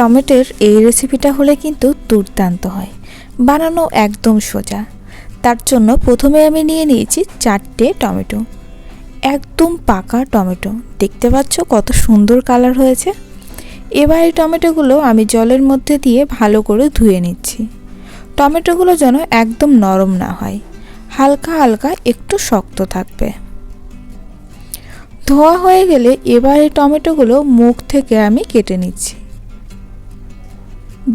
টমেটোর এই রেসিপিটা হলে কিন্তু দুর্দান্ত হয়। বানানো একদম সোজা। তার জন্য প্রথমে আমি নিয়ে নিয়েছি চারটে টমেটো। একদম পাকা টমেটো। দেখতে পাচ্ছ কত সুন্দর কালার হয়েছে। এবার এই টমেটোগুলো আমি জলের মধ্যে দিয়ে ভালো করে ধুয়ে নিচ্ছি। টমেটোগুলো যেন একদম নরম না হয়। হালকা হালকা একটু শক্ত থাকবে। ধোয়া হয়ে গেলে এবার এই টমেটোগুলো মুখ থেকে আমি কেটে নিচ্ছি।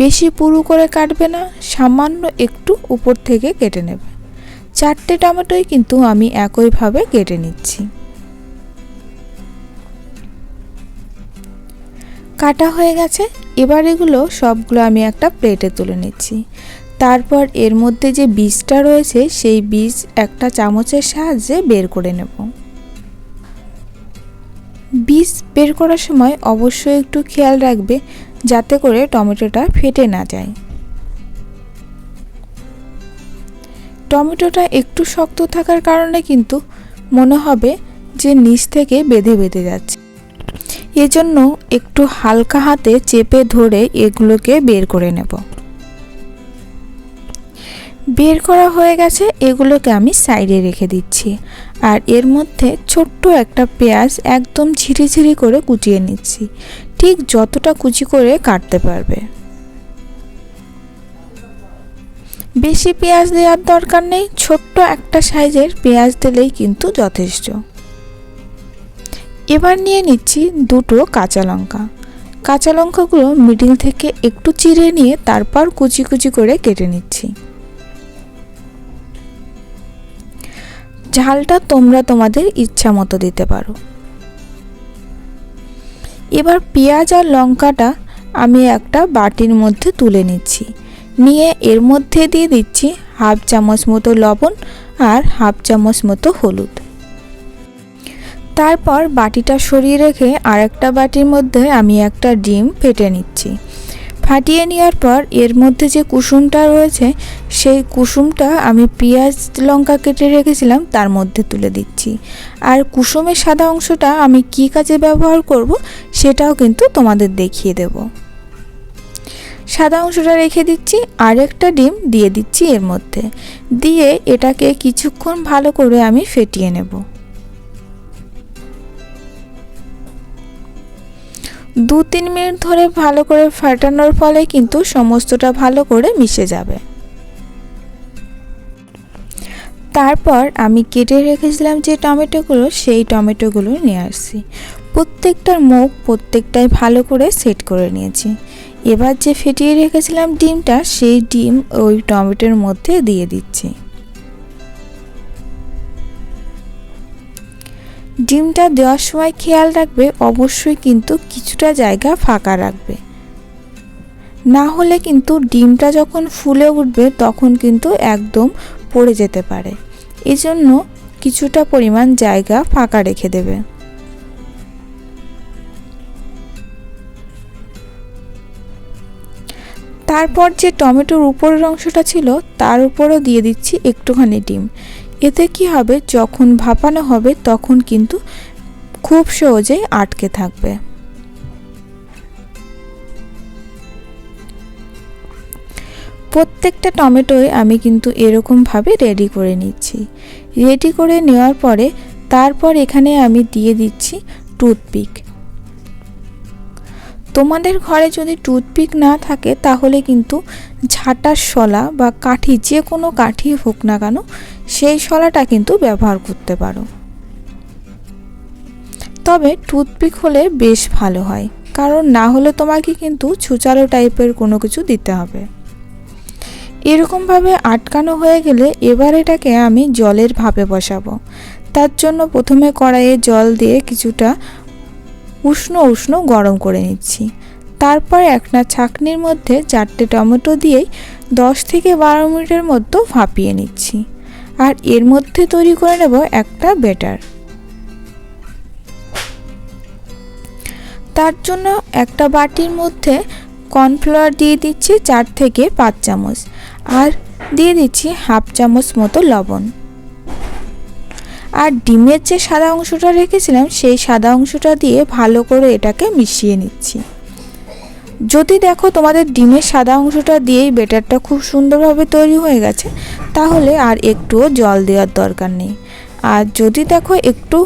বেশি পুরু করে কাটবে না, সামান্য একটু উপর থেকে কেটে নেবে। চারটে টমেটোই কিন্তু আমি একইভাবে কেটে নিচ্ছি। কাটা হয়ে গেছে, এবার এগুলো সবগুলো আমি একটা প্লেটে তুলে নিচ্ছি। তারপর এর মধ্যে যে বীজটা রয়েছে, সেই বীজ একটা চামচের সাহায্যে বের করে নেব। বীজ বের করার সময় অবশ্যই একটু খেয়াল রাখবে যাতে করে টমেটোটা ফেটে না যায়। টমেটোটা একটু শক্ত থাকার কারণে কিন্তু মনে হবে যে নিচ থেকে বেঁধে বেঁধে যাচ্ছে। এজন্য একটু হালকা হাতে চেপে ধরে এগুলোকে বের করে নেব। বের করা হয়ে গেছে, এগুলোকে আমি সাইডে রেখে দিচ্ছি। আর এর মধ্যে ছোট্ট একটা পেঁয়াজ একদম ঝিরিঝিরি করে কুচিয়ে নিচ্ছি। ঠিক যতটা কুচি করে কাটতে পারবে। বেশি পেঁয়াজ দেওয়ার দরকার নেই, ছোট্ট একটা সাইজের পেঁয়াজ দিলেই কিন্তু যথেষ্ট। এবার নিয়ে নিচ্ছি দুটো কাঁচা লঙ্কা। কাঁচা লঙ্কাগুলো মিডিল থেকে একটু চিড়ে নিয়ে তারপর কুচি কুচি করে কেটে নিচ্ছি। ঝালটা তোমরা তোমাদের ইচ্ছা মতো দিতে পারো। এবার পেঁয়াজ আর লঙ্কাটা আমি একটা বাটির মধ্যে তুলে নিচ্ছি। নিয়ে এর মধ্যে দিয়ে দিচ্ছি হাফ চামচ মতো লবণ আর হাফ চামচ মতো হলুদ। তারপর বাটিটা সরিয়ে রেখে আরেকটা বাটির মধ্যে আমি একটা ডিম ফেটে নিচ্ছি। ফাটিয়ে নেওয়ার পর এর মধ্যে যে কুসুমটা রয়েছে, সেই কুসুমটা আমি পেঁয়াজ, লঙ্কা কেটে রেখেছিলাম, তার মধ্যে তুলে দিচ্ছি। আর কুসুমের সাদা অংশটা আমি কি কাজে ব্যবহার করব, সেটাও কিন্তু তোমাদের দেখিয়ে দেব। সাদা অংশটা রেখে দিচ্ছি, আর একটা ডিম দিয়ে দিচ্ছি এর মধ্যে। দিয়ে এটাকে কিছুক্ষণ ভালো করে আমি ফেটিয়ে নেব। দু তিন মিনিট ধরে ভালো করে ফাটানোর ফলে কিন্তু সমস্তটা ভালো করে মিশে যাবে। তারপর আমি কেটে রেখেছিলাম যে টমেটোগুলো, সেই টমেটোগুলো নিয়ে আসছি। প্রত্যেকটার মুখ প্রত্যেকটাই ভালো করে সেট করে নিয়েছি। এবার যে ফেটিয়ে রেখেছিলাম ডিমটা, সেই ডিম ওই টমেটোর মধ্যে দিয়ে দিচ্ছি। ডিমটা দেওয়ার সময় খেয়াল রাখবে, অবশ্যই কিন্তু কিছুটা জায়গা ফাঁকা রাখবে। না হলে কিন্তু ডিমটা যখন ফুলে উঠবে, তখন কিন্তু একদম পড়ে যেতে পারে। এজন্য কিছুটা পরিমাণ জায়গা ফাঁকা রেখে দেবে। তারপর যে টমেটোর উপরের অংশটা ছিল, তার উপরও দিয়ে দিচ্ছি একটুখানি ডিম। এতে কি হবে? যখন ভাপানো হবে, তখন কিন্তু খুব সহজেই আটকে থাকবে। প্রত্যেকটা টমেটোই আমি কিন্তু এরকমভাবে রেডি করে নিচ্ছি। রেডি করে নেওয়ার পরে, তারপর এখানে আমি দিয়ে দিচ্ছি টুথপিক তোমাদের ঘরে যদি টুথপিক না থাকে, তাহলে কিন্তু ঝাঁটার শলা বা কাঠি যে কোনো কাঠি হোক না কেন সেই শলাটা কিন্তু ব্যবহার করতে পারো। তবে টুথপিক হলে বেশ ভালো হয়, কারণ না হলে তোমাকে কিন্তু ছুচালো টাইপের কোনো কিছু দিতে হবে। এরকমভাবে আটকানো হয়ে গেলে এবার এটাকে আমি জলের ভাপে বসাবো। তার জন্য প্রথমে কড়াইয়ে জল দিয়ে কিছুটা উষ্ণ উষ্ণ গরম করে নিচ্ছি। তারপর একটা ছাকনির মধ্যে চারটে টমেটো দিয়েই দশ থেকে বারো মিনিটের মতো ভাপিয়ে নিচ্ছি। আর এর মধ্যে তৈরি করে নেব একটা বেটার তার জন্য একটা বাটির মধ্যে কর্নফ্লাওয়ার দিয়ে দিচ্ছি চার থেকে পাঁচ চামচ আর দিয়ে দিচ্ছি হাফ চামচ মতো লবণ। আর ডিমের যে সাদা অংশটা রেখেছিলাম সেই সাদা অংশটা দিয়ে ভালো করে এটাকে মিশিয়ে নিচ্ছি। যদি দেখো তোমাদের ডিমের সাদা অংশটা দিয়েই বেটারটা খুব সুন্দরভাবে তৈরি হয়ে গেছে তাহলে আর একটুও জল দেওয়ার দরকার নেই। আর যদি দেখো একটু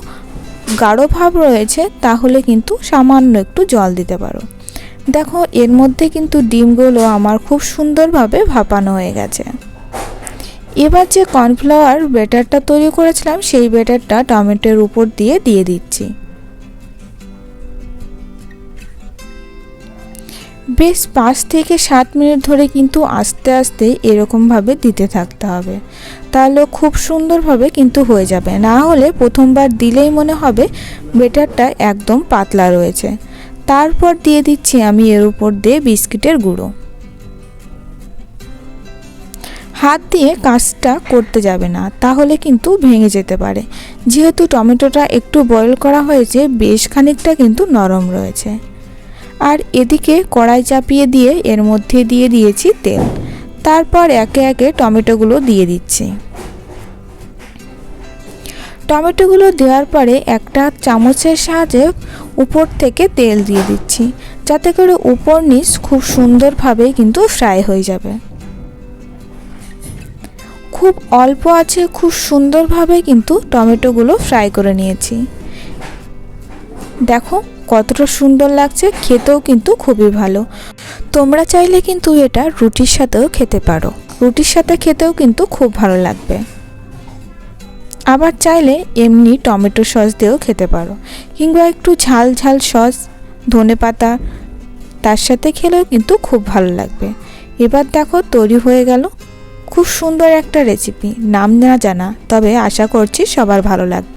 গাঢ় ভাব রয়েছে, তাহলে কিন্তু সামান্য একটু জল দিতে পারো। দেখো, এর মধ্যে কিন্তু ডিমগুলো আমার খুব সুন্দরভাবে ভাপানো হয়ে গেছে। এবার যে কর্নফ্লাওয়ার বেটারটা তৈরি করেছিলাম, সেই ব্যাটারটা টমেটোর উপর দিয়ে দিয়ে দিচ্ছি। বেশ পাঁচ থেকে সাত মিনিট ধরে কিন্তু আস্তে আস্তে এরকমভাবে দিতে থাকতে হবে। তাহলে খুব সুন্দরভাবে কিন্তু হয়ে যাবে। না হলে প্রথমবার দিলেই মনে হবে বেটারটা একদম পাতলা রয়েছে। তারপর দিয়ে দিচ্ছি আমি এর উপর দিয়ে বিস্কিটের গুঁড়ো। হাত দিয়ে কাজটা করতে যাবে না, তাহলে কিন্তু ভেঙে যেতে পারে। যেহেতু টমেটোটা একটু বয়েল করা হয়েছে, বেশ খানিকটা কিন্তু নরম রয়েছে। আর এদিকে কড়াই চাপিয়ে দিয়ে এর মধ্যে দিয়ে দিয়েছি তেল। তারপর একে একে টমেটোগুলো দিয়ে দিচ্ছি। টমেটোগুলো দেওয়ার পরে একটা চামচের সাহায্যে উপর থেকে তেল দিয়ে দিচ্ছি। যাতে করে উপর নিচ খুব সুন্দরভাবে কিন্তু ফ্রাই হয়ে যাবে। খুব অল্প আছে, খুব সুন্দরভাবে কিন্তু টমেটোগুলো ফ্রাই করে নিয়েছি। দেখো কতটা সুন্দর লাগছে খেতেও কিন্তু খুবই ভালো। তোমরা চাইলে কিন্তু এটা রুটির সাথেও খেতে পারো। রুটির সাথে খেতেও কিন্তু খুব ভালো লাগবে। আবার চাইলে এমনি টমেটো সস দিয়েও খেতে পারো কিংবা একটু ঝাল ঝাল সস, ধনে পাতা, তার সাথে খেলেও কিন্তু খুব ভালো লাগবে। এবার দেখো তৈরি হয়ে গেল খুব সুন্দর একটা রেসিপি নাম না জানা, তবে আশা করছি সবার ভালো লাগবে।